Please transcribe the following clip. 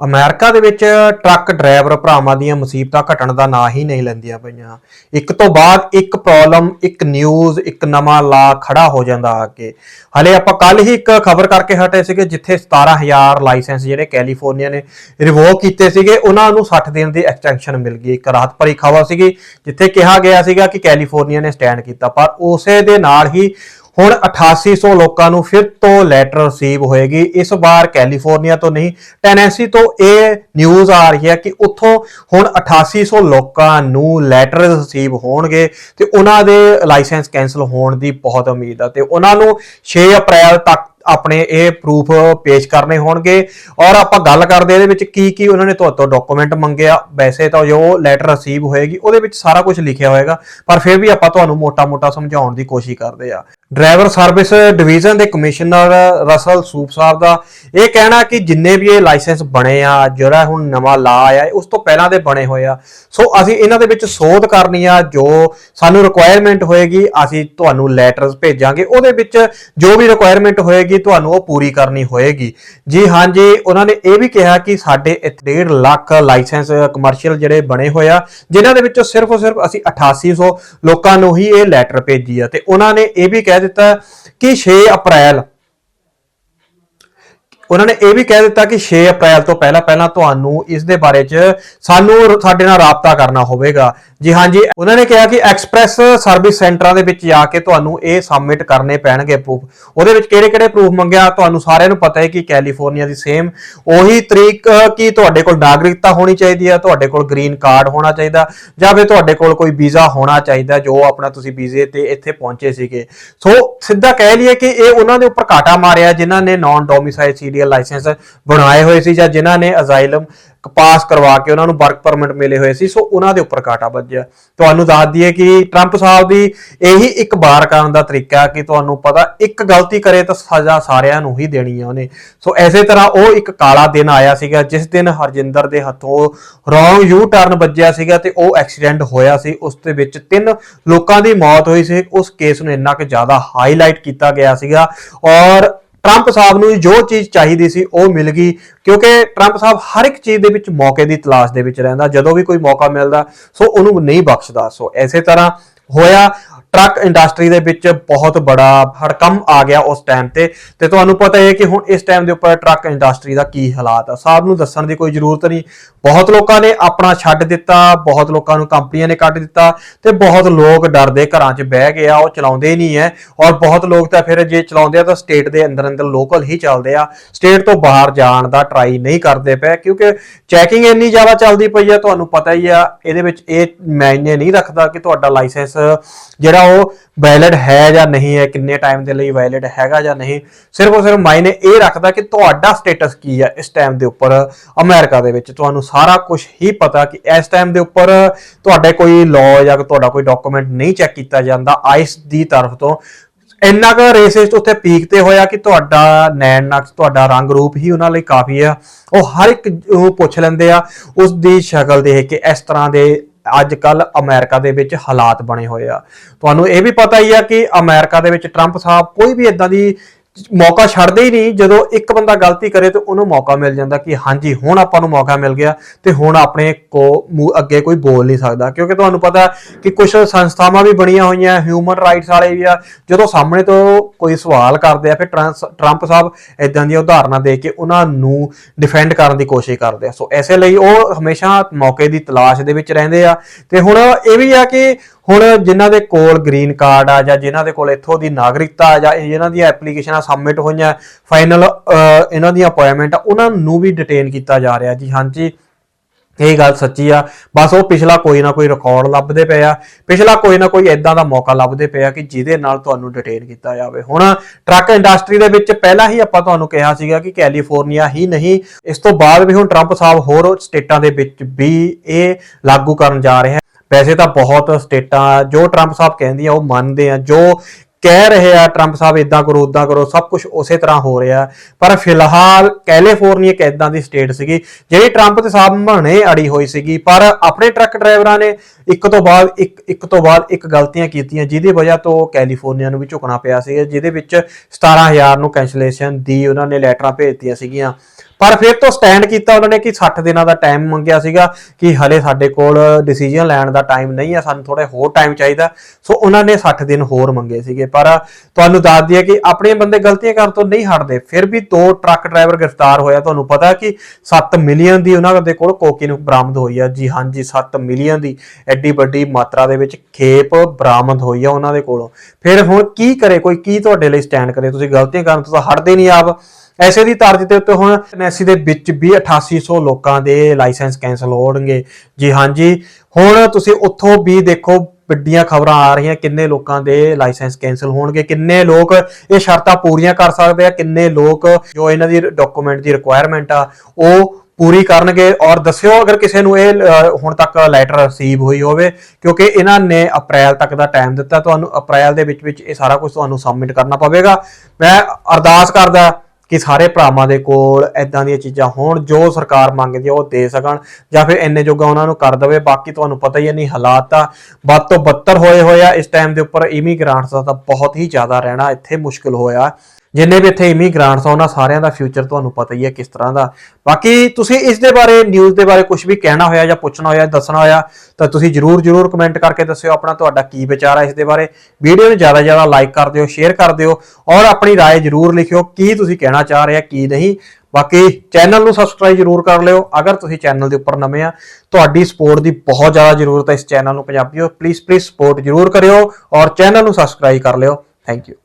America ਦੇ ਵਿੱਚ truck driver ਭਰਾਵਾਂ ਦੀਆਂ ਮੁਸੀਬਤਾਂ ਘਟਣ ਦਾ ਨਾਂ ਹੀ ਨਹੀਂ ਲੈਂਦੀਆਂ ਪਈਆਂ। ਇੱਕ ਤੋਂ ਬਾਅਦ ਇੱਕ ਪ੍ਰੋਬਲਮ ਇੱਕ ਨਿਊਜ਼ ਇੱਕ ਨਵਾਂ ਲਾ ਖੜਾ ਹੋ ਜਾਂਦਾ ਆ ਕੇ ਹਲੇ ਆਪਾਂ ਕੱਲ ਹੀ ਇੱਕ ਖਬਰ ਕਰਕੇ ਹਟੇ ਸੀਗੇ, ਜਿੱਥੇ 17000 ਲਾਇਸੈਂਸ ਜਿਹੜੇ ਕੈਲੀਫੋਰਨੀਆ ਨੇ ਰਿਵੋਕ ਕੀਤੇ ਸੀਗੇ, ਉਹਨਾਂ ਨੂੰ 60 ਦਿਨ ਦੀ ਐਕਸਟੈਂਸ਼ਨ ਮਿਲ ਗਈ। ਇੱਕ ਰਾਹਤ ਭਰੀ ਖਬਰ ਸੀਗੀ, ਜਿੱਥੇ ਕਿਹਾ ਗਿਆ ਸੀਗਾ ਕਿ ਕੈਲੀਫੋਰਨੀਆ ਨੇ ਸਟੈਂਡ ਕੀਤਾ। ਪਰ ਉਸੇ ਦੇ ਨਾਲ ਹੀ ਹੁਣ 8800 ਲੋਕਾਂ ਨੂੰ ਫਿਰ ਤੋਂ ਲੈਟਰ ਰਿਸੀਵ ਹੋਏਗੀ। ਇਸ ਵਾਰ ਕੈਲੀਫੋਰਨੀਆ ਤੋਂ ਨਹੀਂ ਟੈਨੈਸੀ ਤੋਂ ਇਹ ਨਿਊਜ਼ ਆ ਰਹੀ ਹੈ ਕਿ ਉੱਥੋਂ ਹੁਣ 8800 ਲੋਕਾਂ ਨੂੰ ਲੈਟਰ ਰਿਸੀਵ ਹੋਣਗੇ ਤੇ ਉਹਨਾਂ ਦੇ ਲਾਇਸੈਂਸ ਕੈਨਸਲ ਹੋਣ ਦੀ ਬਹੁਤ ਉਮੀਦ ਆ। ਤੇ ਉਹਨਾਂ ਨੂੰ 6 ਅਪ੍ਰੈਲ ਤੱਕ ਆਪਣੇ ਇਹ ਪ੍ਰੂਫ ਪੇਸ਼ ਕਰਨੇ ਹੋਣਗੇ। ਔਰ ਆਪਾਂ ਗੱਲ ਕਰਦੇ ਇਹਦੇ ਵਿੱਚ ਕੀ ਕੀ ਉਹਨਾਂ ਨੇ ਤੁਹਾਡੇ ਤੋਂ ਡਾਕੂਮੈਂਟ ਮੰਗਿਆ ਵੈਸੇ ਤਾਂ ਜੋ ਲੈਟਰ ਰਿਸੀਵ ਹੋਏਗੀ, ਉਹਦੇ ਵਿੱਚ ਸਾਰਾ ਕੁਝ ਲਿਖਿਆ ਹੋਏਗਾ, ਪਰ ਫਿਰ ਵੀ ਆਪਾਂ ਤੁਹਾਨੂੰ ਮੋਟਾ-ਮੋਟਾ ਸਮਝਾਉਣ ਦੀ ਕੋਸ਼ਿਸ਼ ਕਰਦੇ ਆ ਡਰਾਈਵਰ ਸਰਵਿਸ ਡਿਵੀਜ਼ਨ ਦੇ ਕਮਿਸ਼ਨਰ ਰਸਲ ਸੂਪ ਸਾਹਿਬ ਦਾ ਇਹ ਕਹਿਣਾ ਕਿ ਜਿੰਨੇ ਵੀ ਇਹ ਲਾਇਸੈਂਸ ਬਣੇ ਆ, ਜਿਹੜਾ ਹੁਣ ਨਵਾਂ ਲਾ ਆਇਆ ਉਸ ਤੋਂ ਪਹਿਲਾਂ ਦੇ ਬਣੇ ਹੋਏ ਆ। ਸੋ ਅਸੀਂ ਇਹਨਾਂ ਦੇ ਵਿੱਚ ਸੋਧ ਕਰਨੀ ਆ, ਜੋ ਸਾਨੂੰ ਰਿਕੁਆਇਰਮੈਂਟ ਹੋਏਗੀ, ਅਸੀਂ ਤੁਹਾਨੂੰ ਲੈਟਰਸ ਭੇਜਾਂਗੇ। ਉਹਦੇ ਵਿੱਚ ਜੋ ਵੀ ਰਿਕੁਆਇਰਮੈਂਟ ਹੋਏਗੀ, ਤੁਹਾਨੂੰ ਉਹ ਪੂਰੀ ਕਰਨੀ ਹੋਏਗੀ। ਜੀ ਹਾਂਜੀ ਉਹਨਾਂ ਨੇ ਇਹ ਵੀ ਕਿਹਾ ਕਿ ਸਾਡੇ ਇੱਥੇ 1.5 ਲੱਖ ਲਾਇਸੈਂਸ ਕਮਰਸ਼ੀਅਲ ਜਿਹੜੇ ਬਣੇ ਹੋਏ ਆ, ਜਿਨ੍ਹਾਂ ਦੇ ਵਿੱਚੋਂ ਸਿਰਫ ਸਿਰਫ ਅਸੀਂ 8800 ਲੋਕਾਂ ਨੂੰ ਹੀ ਇਹ ਲੈਟਰ ਭੇਜੀ ਆ। ਤੇ ਉਹਨਾਂ ਨੇ ਇਹ ਵੀ ਕਹਿ ਦਿੱਤਾ ਕਿ 6 ਅਪ੍ਰੈਲ। ਉਹਨਾਂ ਨੇ ਇਹ ਵੀ ਕਹਿ ਦਿੱਤਾ ਕਿ 6 ਅਪ੍ਰੈਲ ਤੋਂ ਪਹਿਲਾਂ ਪਹਿਲਾਂ ਤੁਹਾਨੂੰ ਇਸ ਦੇ ਬਾਰੇ 'ਚ ਸਾਨੂੰ ਸਾਡੇ ਨਾਲ ਰਾਬਤਾ ਕਰਨਾ ਹੋਵੇਗਾ। ਜੀ ਹਾਂਜੀ ਉਹਨਾਂ ਨੇ ਕਿਹਾ ਕਿ ਐਕਸਪ੍ਰੈਸ ਸਰਵਿਸ ਸੈਂਟਰਾਂ ਦੇ ਵਿੱਚ ਜਾ ਕੇ ਤੁਹਾਨੂੰ ਇਹ ਸਬਮਿਟ ਕਰਨੇ ਪੈਣਗੇ ਪ੍ਰੂਫ ਉਹਦੇ ਵਿੱਚ ਕਿਹੜੇ ਕਿਹੜੇ ਪ੍ਰੂਫ ਮੰਗਿਆ, ਤੁਹਾਨੂੰ ਸਾਰਿਆਂ ਨੂੰ ਪਤਾ ਹੈ ਕਿ ਕੈਲੀਫੋਰਨੀਆ ਦੀ ਸੇਮ ਉਹੀ ਤਰੀਕ ਕਿ ਤੁਹਾਡੇ ਕੋਲ ਨਾਗਰਿਕਤਾ ਹੋਣੀ ਚਾਹੀਦੀ ਹੈ, ਤੁਹਾਡੇ ਕੋਲ ਗ੍ਰੀਨ ਕਾਰਡ ਹੋਣਾ ਚਾਹੀਦਾ, ਜਾਂ ਫਿਰ ਤੁਹਾਡੇ ਕੋਲ ਕੋਈ ਵੀਜ਼ਾ ਹੋਣਾ ਚਾਹੀਦਾ, ਜੋ ਆਪਣਾ ਤੁਸੀਂ ਵੀਜ਼ੇ ਤੇ ਇੱਥੇ ਪਹੁੰਚੇ ਸੀਗੇ। ਸੋ, ਸਿੱਧਾ ਕਹਿ ਲਈਏ ਕਿ ਇਹ ਉਹਨਾਂ ਦੇ ਉੱਪਰ ਕਾਟਾ ਮਾਰਿਆ, ਜਿਨ੍ਹਾਂ ਨੇ ਨਾਨ ਡੋਮਿਸਾਈਲ ਸੀਰੀਅਲ ਲਾਇਸੈਂਸ ਬਣਾਏ ਹੋਏ ਸੀ, ਜਾਂ ਜਿਨ੍ਹਾਂ ਨੇ ਅਜ਼ਾਈਲਮ ਪਾਸ ਕਰਵਾ ਕੇ ਉਹਨਾਂ ਨੂੰ ਵਰਕ ਪਰਮਿਟ ਮਿਲੇ ਹੋਏ ਸੀ, ਸੋ ਉਹਨਾਂ ਦੇ ਉੱਪਰ ਕਾਟਾ ਵੱਜਿਆ। ਤੁਹਾਨੂੰ ਦੱਸ ਦਈਏ ਕਿ ਟਰੰਪ ਸਾਹਿਬ ਦੀ ਇਹੀ ਇੱਕ ਵਾਰ ਕਰਨ ਦਾ ਤਰੀਕਾ ਕਿ ਤੁਹਾਨੂੰ ਪਤਾ ਇੱਕ ਗਲਤੀ ਕਰੇ ਤਾਂ ਸਜ਼ਾ ਸਾਰਿਆਂ ਨੂੰ ਹੀ ਦੇਣੀ ਆ ਉਹਨੇ। ਸੋ ਐਸੇ ਤਰ੍ਹਾਂ ਉਹ ਇੱਕ ਕਾਲਾ ਦਿਨ ਆਇਆ ਸੀਗਾ, ਜਿਸ ਦਿਨ ਹਰਜਿੰਦਰ ਦੇ ਹੱਥੋਂ ਰੋਂਗ ਯੂ ਟਰਨ ਵੱਜਿਆ ਸੀਗਾ ਤੇ ਉਹ ਐਕਸੀਡੈਂਟ ਹੋਇਆ ਸੀ। ਉਸ ਦੇ ਵਿੱਚ ਤਿੰਨ ਲੋਕਾਂ ਦੀ ਮੌਤ ਹੋਈ ਸੀ। ਉਸ ਕੇਸ ਨੂੰ ਇੰਨਾ ਕਿ ਜ਼ਿਆਦਾ ਹਾਈਲਾਈਟ ਕੀਤਾ ਗਿਆ ਸੀਗਾ ਔਰ ਟਰੰਪ ਸਾਹਿਬ ਨੂੰ ਜੋ ਚੀਜ਼ ਚਾਹੀਦੀ ਸੀ ਉਹ ਮਿਲ ਗਈ, ਕਿਉਂਕਿ ਟਰੰਪ ਸਾਹਿਬ ਹਰ ਇੱਕ ਚੀਜ਼ ਦੇ ਵਿੱਚ ਮੌਕੇ ਦੀ ਤਲਾਸ਼ ਦੇ ਵਿੱਚ ਰਹਿੰਦਾ, ਜਦੋਂ ਵੀ ਕੋਈ ਮੌਕਾ ਮਿਲਦਾ, ਸੋ ਉਹਨੂੰ ਨਹੀਂ ਬਖਸ਼ਦਾ। ਸੋ ਐਸੇ ਤਰ੍ਹਾਂ ਹੋਇਆ। ਟਰੱਕ ਇੰਡਸਟਰੀ ਦੇ ਵਿੱਚ ਬਹੁਤ ਬੜਾ ਹੜਕੰਮ ਆ ਗਿਆ ਉਸ ਟਾਈਮ ਤੇ ਤੇ ਤੁਹਾਨੂੰ ਪਤਾ ਹੈ ਕਿ ਹੁਣ ਇਸ ਟਾਈਮ ਦੇ ਉੱਪਰ ਟਰੱਕ ਇੰਡਸਟਰੀ ਦਾ ਕੀ ਹਾਲਾਤ ਆ। ਸਭ ਨੂੰ ਦੱਸਣ ਦੀ ਕੋਈ ਜ਼ਰੂਰਤ ਨਹੀਂ। ਬਹੁਤ ਲੋਕਾਂ ਨੇ ਆਪਣਾ ਛੱਡ ਦਿੱਤਾ, ਬਹੁਤ ਲੋਕਾਂ ਨੂੰ ਕੰਪਨੀਆਂ ਨੇ ਕੱਢ ਦਿੱਤਾ, ਤੇ ਬਹੁਤ ਲੋਕ ਡਰਦੇ ਘਰਾਂ 'ਚ ਬਹਿ ਗਏ ਆ, ਉਹ ਚਲਾਉਂਦੇ ਹੀ ਨਹੀਂ ਐ ਔਰ ਬਹੁਤ ਲੋਕ ਤਾਂ ਫਿਰ ਜੇ ਚਲਾਉਂਦੇ ਆ ਤਾਂ ਸਟੇਟ ਦੇ ਅੰਦਰ ਅੰਦਰ ਲੋਕਲ ਹੀ ਚੱਲਦੇ ਆ। ਸਟੇਟ ਤੋਂ ਬਾਹਰ ਜਾਣ ਦਾ ਟਰਾਈ ਨਹੀਂ ਕਰਦੇ ਪਏ, ਕਿਉਂਕਿ ਚੈਕਿੰਗ ਇੰਨੀ ਜ਼ਿਆਦਾ ਚੱਲਦੀ ਪਈ ਆ, ਤੁਹਾਨੂੰ ਪਤਾ ਹੀ ਆ, ਇਹਦੇ ਵਿੱਚ ਇਹ ਮਾਇਨੇ ਨਹੀਂ ਰੱਖਦਾ ਕਿ ਤੁਹਾਡਾ ਲਾਇਸੈਂਸ ਜਿਹੜਾ ਉਹ ਵੈਲਿਡ ਹੈ ਜਾਂ ਨਹੀਂ ਹੈ, ਕਿੰਨੇ ਟਾਈਮ ਦੇ ਲਈ ਵੈਲਿਡ ਹੈਗਾ ਜਾਂ ਨਹੀਂ, ਸਿਰਫ ਸਿਰਫ ਮਾਇਨੇ ਇਹ ਰੱਖਦਾ ਕਿ ਤੁਹਾਡਾ ਸਟੇਟਸ ਕੀ ਹੈ ਇਸ ਟਾਈਮ ਦੇ ਉੱਪਰ ਅਮਰੀਕਾ ਦੇ ਵਿੱਚ। ਤੁਹਾਨੂੰ ਸਾਰਾ ਕੁਝ ਹੀ ਪਤਾ ਕਿ ਇਸ ਟਾਈਮ ਦੇ ਉੱਪਰ ਤੁਹਾਡੇ ਕੋਈ ਲਾਅ ਜਾਂ ਤੁਹਾਡਾ ਕੋਈ ਡਾਕੂਮੈਂਟ ਨਹੀਂ ਚੈੱਕ ਕੀਤਾ ਜਾਂਦਾ ਆਈਸ ਦੀ ਤਰਫ ਤੋਂ। ਇੰਨਾ ਕੁ ਰੇਸਿਸਟ ਉੱਥੇ ਪੀਕ ਤੇ ਹੋਇਆ ਕਿ ਤੁਹਾਡਾ ਨੈਣ ਨਕਸ਼, ਤੁਹਾਡਾ ਰੰਗ ਰੂਪ ਹੀ ਉਹਨਾਂ ਲਈ ਕਾਫੀ ਆ ਉਹ ਹਰ ਇੱਕ ਉਹ ਪੁੱਛ ਲੈਂਦੇ ਆ ਉਸ ਦੀ ਸ਼ਕਲ ਦੇਖ ਕੇ ਇਸ ਤਰ੍ਹਾਂ ਦੇ ਅੱਜ ਕੱਲ ਅਮਰੀਕਾ ਦੇ ਵਿੱਚ ਹਾਲਾਤ ਬਣੇ ਹੋਏ ਆ। ਤੁਹਾਨੂੰ ਇਹ ਵੀ ਪਤਾ ਹੀ ਆ ਕਿ ਅਮਰੀਕਾ ਦੇ ਵਿੱਚ ਟਰੰਪ ਸਾਹਿਬ ਕੋਈ ਵੀ ਇਦਾਂ ਦੀ ਮੌਕਾ ਛੱਡਦੇ ਹੀ ਨਹੀਂ। ਜਦੋਂ ਇੱਕ ਬੰਦਾ ਗਲਤੀ ਕਰੇ ਤੇ ਉਹਨੂੰ ਮੌਕਾ ਮਿਲ ਜਾਂਦਾ ਕਿ ਹਾਂਜੀ, ਹੁਣ ਆਪਾਂ ਨੂੰ ਮੌਕਾ ਮਿਲ ਗਿਆ ਤੇ ਹੁਣ ਆਪਣੇ ਕੋ ਅੱਗੇ ਕੋਈ ਬੋਲ ਨਹੀਂ ਸਕਦਾ। ਕਿਉਂਕਿ ਤੁਹਾਨੂੰ ਪਤਾ ਕਿ ਕੁਝ ਸੰਸਥਾਵਾਂ ਵੀ ਬਣੀਆਂ ਹੋਈਆਂ ਹਿਊਮਨ ਰਾਈਟਸ ਵਾਲੇ ਵੀ ਆ। ਜਦੋਂ ਸਾਹਮਣੇ ਤੋਂ ਕੋਈ ਸਵਾਲ ਕਰਦੇ ਆ, ਫਿਰ ਟਰੰਸ- ਟਰੰਪ ਸਾਹਿਬ ਇਦਾਂ ਦੀਆਂ ਉਦਾਹਰਨਾਂ ਦੇ ਕੇ ਉਹਨਾਂ ਨੂੰ ਡਿਫੈਂਡ ਕਰਨ ਦੀ ਕੋਸ਼ਿਸ਼ ਕਰਦੇ ਆ। ਸੋ ਐਸੇ ਲਈ ਉਹ ਹਮੇਸ਼ਾ ਮੌਕੇ ਦੀ ਤਲਾਸ਼ ਦੇ ਵਿੱਚ ਰਹਿੰਦੇ ਆ। ਤੇ ਹੁਣ ਇਹ ਵੀ ਆ ਕਿ ਹੁਣ ਜਿਨ੍ਹਾਂ ਦੇ ਕੋਲ ਗ੍ਰੀਨ ਕਾਰਡ ਆ ਜਾਂ ਜਿਨ੍ਹਾਂ ਦੇ ਕੋਲ ਇੱਥੋਂ ਦੀ ਨਾਗਰਿਕਤਾ ਆ ਜਾਂ ਜਿਨ੍ਹਾਂ ਦੀਆਂ ਐਪਲੀਕੇਸ਼ਨਾਂ ਸਬਮਿਟ ਹੋਈਆਂ, ਫਾਈਨਲ ਇਹਨਾਂ ਦੀ ਅਪਾਇੰਟਮੈਂਟ ਉਹਨਾਂ ਨੂੰ ਵੀ ਡਿਟੇਨ ਕੀਤਾ ਜਾ ਰਿਹਾ ਜੀ। ਹਾਂਜੀ, ਇਹ ਗੱਲ ਸੱਚੀ ਆ। ਬਸ ਉਹ ਪਿਛਲਾ ਕੋਈ ਨਾ ਕੋਈ ਰਿਕਾਰਡ ਲੱਭਦੇ ਪਏ ਆ। ਪਿਛਲਾ ਕੋਈ ਨਾ ਕੋਈ ਇਦਾਂ ਦਾ ਮੌਕਾ ਲੱਭਦੇ ਪਏ ਆ ਕਿ ਜਿਹਦੇ ਨਾਲ ਤੁਹਾਨੂੰ ਡਿਟੇਨ ਕੀਤਾ ਜਾਵੇ। ਹੁਣ ਟਰੱਕ ਇੰਡਸਟਰੀ ਦੇ ਵਿੱਚ ਪਹਿਲਾਂ ਹੀ ਆਪਾਂ ਤੁਹਾਨੂੰ ਕਿਹਾ ਸੀਗਾ ਕਿ ਕੈਲੀਫੋਰਨੀਆ ਹੀ ਨਹੀਂ। ਇਸ ਤੋਂ ਬਾਅਦ ਵੀ ਹੁਣ ਟਰੰਪ ਸਾਹਿਬ ਹੋਰ ਸਟੇਟਾਂ ਦੇ ਵਿੱਚ ਵੀ ਇਹ ਲਾਗੂ ਕਰਨ ਜਾ ਰਹੇ ਹੈ ਵੈਸੇ ਤਾਂ ਬਹੁਤ ਸਟੇਟਾਂ, ਜੋ ਟਰੰਪ ਸਾਹਿਬ ਕਹਿੰਦੀ ਆ, ਉਹ ਮੰਨਦੇ ਆ। ਜੋ ਕਹਿ ਰਹੇ ਆ ਟਰੰਪ ਸਾਹਿਬ ਇਦਾਂ ਕਰੋ ਉਦਾਂ ਕਰੋ, ਸਭ ਕੁਝ ਉਸੇ ਤਰ੍ਹਾਂ ਹੋ ਰਿਹਾ। ਪਰ ਫਿਲਹਾਲ ਕੈਲੀਫੋਰਨੀਆ ਇੱਕ ਇਦਾਂ ਦੀ ਸਟੇਟ ਸੀਗੀ, ਜਿਹੜੀ ਟਰੰਪ ਤੇ ਸਾਹਿਬ ਮਹਣੇ ਅੜੀ ਹੋਈ ਸੀਗੀ। ਪਰ ਆਪਣੇ ਟਰੱਕ ਡਰਾਈਵਰਾਂ ਨੇ ਇੱਕ ਤੋਂ ਬਾਅਦ ਇੱਕ ਇੱਕ ਤੋਂ ਬਾਅਦ ਇੱਕ ਗਲਤੀਆਂ ਕੀਤੀਆਂ, ਜਿਹਦੀ ਵਜ੍ਹਾ ਤੋਂ ਕੈਲੀਫੋਰਨੀਆ ਨੂੰ ਵੀ ਝੁਕਣਾ ਪਿਆ ਸੀ, ਜਿਹਦੇ ਵਿੱਚ 17000 ਨੂੰ ਕੈਂਸਲੇਸ਼ਨ ਦੀ ਉਹਨਾਂ ਨੇ ਲੈਟਰਾਂ ਭੇਜਤੀਆਂ ਸੀਗੀਆਂ। ਪਰ ਫਿਰ ਤੋਂ ਸਟੈਂਡ ਕੀਤਾ ਉਹਨਾਂ ਨੇ ਕਿ 60 ਦਿਨਾਂ ਦਾ ਟਾਈਮ ਮੰਗਿਆ ਸੀਗਾ ਕਿ ਹਲੇ ਸਾਡੇ ਕੋਲ ਡਿਸੀਜਨ ਲੈਣ ਦਾ ਟਾਈਮ ਨਹੀਂ ਹੈ ਸਾਨੂੰ ਥੋੜਾ ਹੋਰ ਟਾਈਮ ਚਾਹੀਦਾ। ਸੋ ਉਹਨਾਂ ਨੇ 60 ਦਿਨ ਹੋਰ ਮੰਗੇ ਸੀਗੇ। ਪਰ ਤੁਹਾਨੂੰ ਦੱਸ ਦਈਏ ਕਿ ਆਪਣੇ ਬੰਦੇ ਗਲਤੀਆਂ ਕਰਨ ਤੋਂ ਨਹੀਂ ਹਟਦੇ। ਫਿਰ ਵੀ ਦੋ ਟਰੱਕ ਡਰਾਈਵਰ ਗ੍ਰਿਫਤਾਰ ਹੋਇਆ। ਤੁਹਾਨੂੰ ਪਤਾ ਕਿ 7 ਮਿਲੀਅਨ ਦੀ ਉਹਨਾਂ ਦੇ ਕੋਲ ਕੋਕੀਨ ਬਰਾਮਦ ਹੋਈ ਆ। ਜੀ ਹਾਂਜੀ 7 ਮਿਲੀਅਨ ਦੀ ਐਡੀ ਵੱਡੀ ਮਾਤਰਾ ਦੇ ਵਿੱਚ ਖੇਪ ਬਰਾਮਦ ਹੋਈ ਆ ਉਹਨਾਂ ਦੇ ਕੋਲੋਂ। ਫਿਰ ਹੁਣ ਕੀ ਕਰੇ ਕੋਈ? ਕੀ ਤੁਹਾਡੇ ਲਈ ਸਟੈਂਡ ਕਰੇ? ਤੁਸੀਂ ਗਲਤੀਆਂ ਕਰਨ ਤੋਂ ਤਾਂ ਹਟਦੇ ਨਹੀਂ ਆਪ। ਐਸੇ ਦੀ ਤਰਜ ਦੇ ਉੱਤੇ ਹੁਣ ਐਨਐਸਸੀ ਦੇ ਵਿੱਚ ਵੀ 8800 ਲੋਕਾਂ ਦੇ ਲਾਇਸੈਂਸ ਕੈਨਸਲ ਹੋਣਗੇ। ਜੀ ਹਾਂਜੀ ਹੁਣ ਤੁਸੀਂ ਉੱਥੋਂ ਵੀ ਦੇਖੋ ਵੱਡੀਆਂ ਖਬਰਾਂ ਆ ਰਹੀਆਂ, ਕਿੰਨੇ ਲੋਕਾਂ ਦੇ ਲਾਇਸੈਂਸ ਕੈਨਸਲ ਹੋਣਗੇ, ਕਿੰਨੇ ਲੋਕ ਇਹ ਸ਼ਰਤਾਂ ਪੂਰੀਆਂ ਕਰ ਸਕਦੇ ਆ, ਕਿੰਨੇ ਲੋਕ ਜੋ ਇਹਨਾਂ ਦੀ ਡਾਕੂਮੈਂਟ ਦੀ ਰਿਕੁਆਇਰਮੈਂਟ ਆ, ਉਹ ਪੂਰੀ ਕਰਨਗੇ। ਔਰ ਦੱਸਿਓ ਅਗਰ ਕਿਸੇ ਨੂੰ ਇਹ ਹੁਣ ਤੱਕ ਲੈਟਰ ਰਿਸੀਵ ਹੋਈ ਹੋਵੇ, ਕਿਉਂਕਿ ਇਹਨਾਂ ਨੇ ਅਪ੍ਰੈਲ ਤੱਕ ਦਾ ਟਾਈਮ ਦਿੱਤਾ, ਤੁਹਾਨੂੰ ਅਪ੍ਰੈਲ ਦੇ ਵਿੱਚ ਵਿੱਚ ਇਹ ਸਾਰਾ ਕੁਝ ਤੁਹਾਨੂੰ ਸਬਮਿਟ ਕਰਨਾ ਪਵੇਗਾ। ਮੈਂ ਅਰਦਾਸ ਕਰਦਾ ਕਿ ਸਾਰੇ ਭਰਾਵਾਂ ਦੇ ਕੋਲ ਐਦਾਂ ਦੀਆਂ ਚੀਜ਼ਾਂ ਹੋਣ, ਜੋ ਸਰਕਾਰ ਮੰਗਦੀ ਹੈ ਉਹ ਦੇ ਸਕਣ, ਜਾਂ ਫਿਰ ਇੰਨੇ ਜੋਗਾ ਉਹਨਾਂ ਨੂੰ ਕਰ ਦੇਵੇ, ਬਾਕੀ ਤੁਹਾਨੂੰ ਪਤਾ ਹੀ ਹੈ ਨਹੀਂ ਹਾਲਾਤ ਤਾਂ ਵੱਧ ਤੋਂ ਬੱਤਰ ਹੋਏ ਹੋਏ ਆ, ਇਸ ਟਾਈਮ ਦੇ ਉੱਪਰ ਇਮੀਗ੍ਰਾਂਟਸ ਦਾ ਤਾਂ ਬਹੁਤ ਹੀ ਜ਼ਿਆਦਾ ਰਹਿਣਾ ਇੱਥੇ ਮੁਸ਼ਕਲ ਹੋਇਆ। ਜਿੰਨੇ ਵੀ ਇੱਥੇ ਇਮੀਗ੍ਰਾਂਟਸ ਆ ਉਹਨਾਂ ਸਾਰਿਆਂ ਦਾ ਫਿਊਚਰ ਤੁਹਾਨੂੰ ਪਤਾ ਹੀ ਹੈ ਕਿਸ ਤਰ੍ਹਾਂ ਦਾ ਬਾਕੀ ਤੁਸੀਂ ਇਸ ਦੇ ਬਾਰੇ ਨਿਊਜ਼ ਦੇ ਬਾਰੇ ਕੁਝ ਵੀ ਕਹਿਣਾ ਹੋਇਆ ਜਾਂ ਪੁੱਛਣਾ ਹੋਇਆ ਦੱਸਣਾ ਹੋਇਆ ਤਾਂ ਤੁਸੀਂ ਜਰੂਰ ਜਰੂਰ ਕਮੈਂਟ ਕਰਕੇ ਦੱਸਿਓ ਆਪਣਾ ਤੁਹਾਡਾ ਕੀ ਵਿਚਾਰ ਹੈ ਇਸ ਦੇ ਬਾਰੇ ਵੀਡੀਓ ਨੂੰ ਜ਼ਿਆਦਾ ਜ਼ਿਆਦਾ ਲਾਈਕ ਕਰ ਦਿਓ ਸ਼ੇਅਰ ਕਰ ਦਿਓ ਔਰ ਆਪਣੀ رائے ਜਰੂਰ ਲਿਖਿਓ ਕੀ ਤੁਸੀਂ ਕਹਿਣਾ ਚਾਹ ਰਹੇ ਆ ਕੀ ਨਹੀਂ ਬਾਕੀ ਚੈਨਲ ਨੂੰ ਸਬਸਕ੍ਰਾਈਬ ਜਰੂਰ ਕਰ ਲਿਓ ਅਗਰ ਤੁਸੀਂ ਚੈਨਲ ਦੇ ਉੱਪਰ ਨਵੇਂ ਆ ਤੁਹਾਡੀ ਸਪੋਰਟ ਦੀ ਬਹੁਤ ਜ਼ਿਆਦਾ ਜ਼ਰੂਰਤ ਹੈ ਇਸ ਚੈਨਲ ਨੂੰ ਪੰਜਾਬੀਓ ਪਲੀਜ਼ ਪਲੀਜ਼ ਸਪੋਰਟ ਜਰੂਰ ਕਰਿਓ ਔਰ ਚੈਨਲ ਨੂੰ ਸਬਸਕ੍ਰਾਈਬ ਕਰ ਲਿਓ ਥੈਂਕ ਯੂ